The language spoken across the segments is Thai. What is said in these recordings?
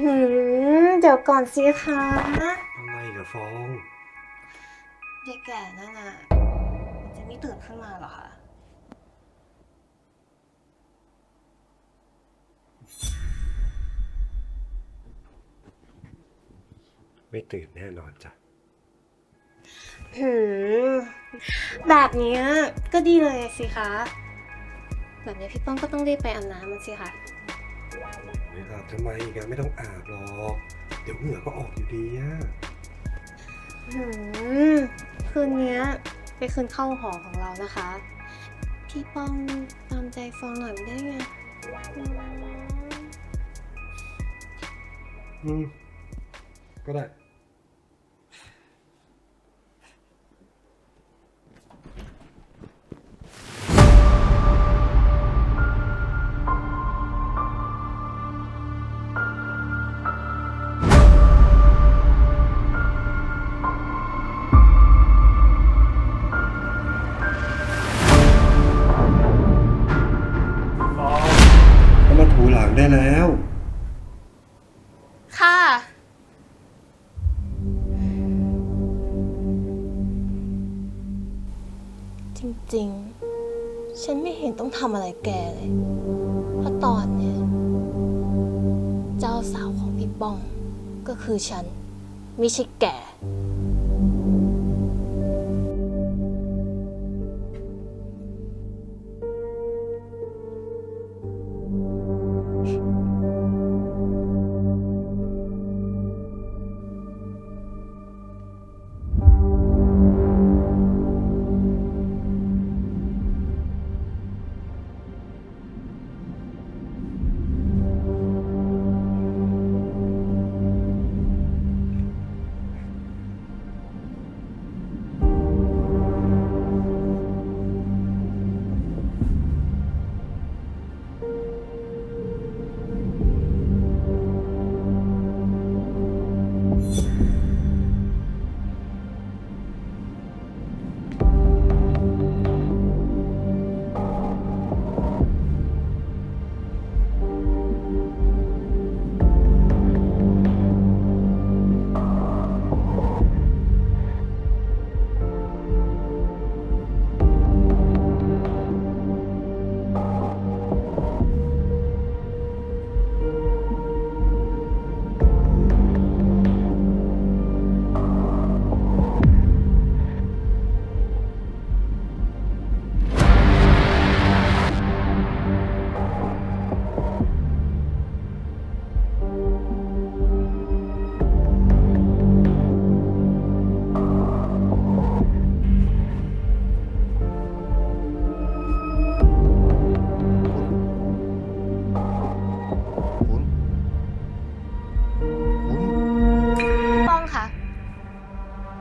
หืมเดี๋ยวก่อนสิคะอะไรกับฟองยายแก่นั่นน่ะมันจะไม่ตื่นขึ้นมาเหรอคะไม่ตื่นแน่นอนจ้ะหืมแบบเนี้ยก็ดีเลยสิคะ แบบนี้พี่ป้องก็ต้องรีบไปอาบน้ำมันสิคะไม่ อาบทำไมอีกอะไม่ต้องอาบหรอก เดี๋ยวเหงื่อก็ออกอยู่ดีอะหืมคืนเนี้ยไปคืนเข้าหอของเรานะคะ พี่ป้องตามใจฟองหน่อยไม่ได้ไงอืมอืมก็ได้ แล้ว ค่ะ จริงๆ ฉันไม่เห็นต้องทำอะไรแกเลย เพราะตอนเนี้ยเจ้าสาวของพี่ป้องก็คือฉัน ไม่ใช่แก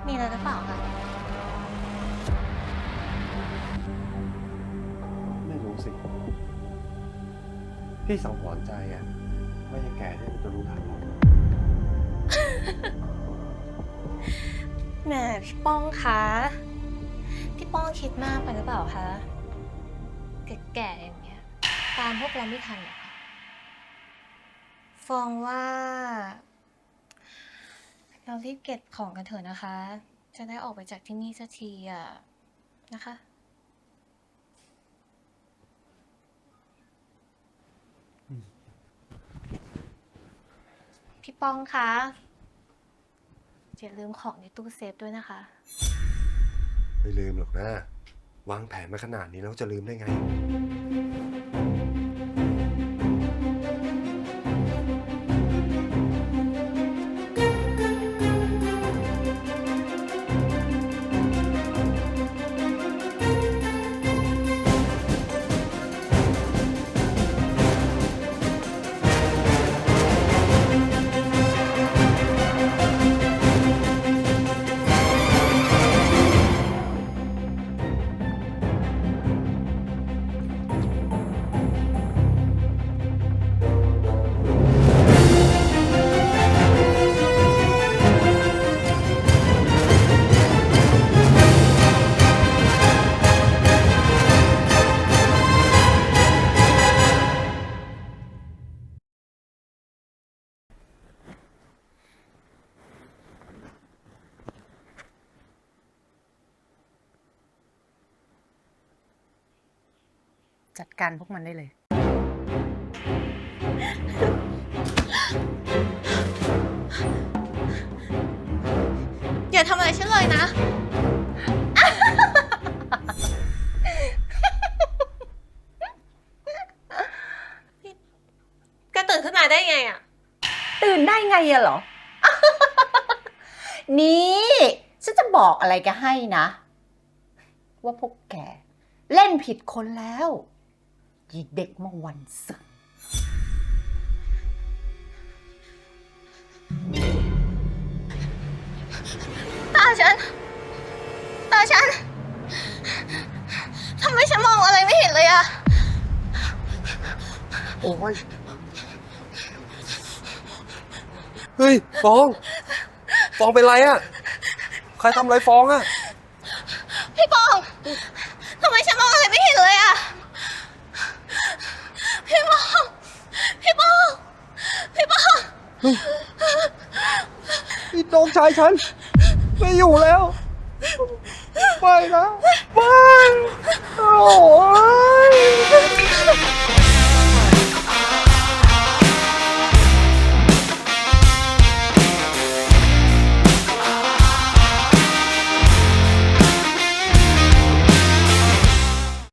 มีอะไรหรือเปล่าคะไม่รู้สิ พี่สังหรณ์ใจอะว่ายายแก่เนี่ยมันจะรู้ทันเราแหมพี่ป้องคะพี่ป้องคิดมากไปหรือเปล่าคะแก่ๆอย่างเงี้ยตามพวกเราไม่ทันเหรอคะฟองว่า เรารีบเก็บของกันเถอะนะคะ จะได้ออกไปจากที่นี่สักทีอะ นะคะ พี่ป้องคะอย่าลืมของในตู้เซฟด้วยนะคะ ไม่ลืมหรอกนะ วางแผนมาขนาดนี้แล้วจะลืมได้ไง จัดการพวกมันได้เลย อย่าทำอะไรฉันเลยนะ แกตื่นขึ้นมาได้ไงอะตื่นได้ไงอะเหรอ นี่ฉันจะบอกอะไรแกให้นะ ว่าพวกแก เล่นผิดคนแล้ว ยีเด็กเมื่อวันศึก ตาฉัน ตาฉัน ทำไมฉันมองอะไรไม่เห็นเลยอะโอ้ย เฮ้ย ฟอง ฟองเป็นไรอะใครทำอะไรฟองอะพี่ปอง ทำไมฉันมองอะไรไม่เห็นเลยอะพี่ปอง พี่ปอง พี่ปอง นี่น้องชายฉัน ไม่อยู่แล้ว ไปนะ ไป โอ้ย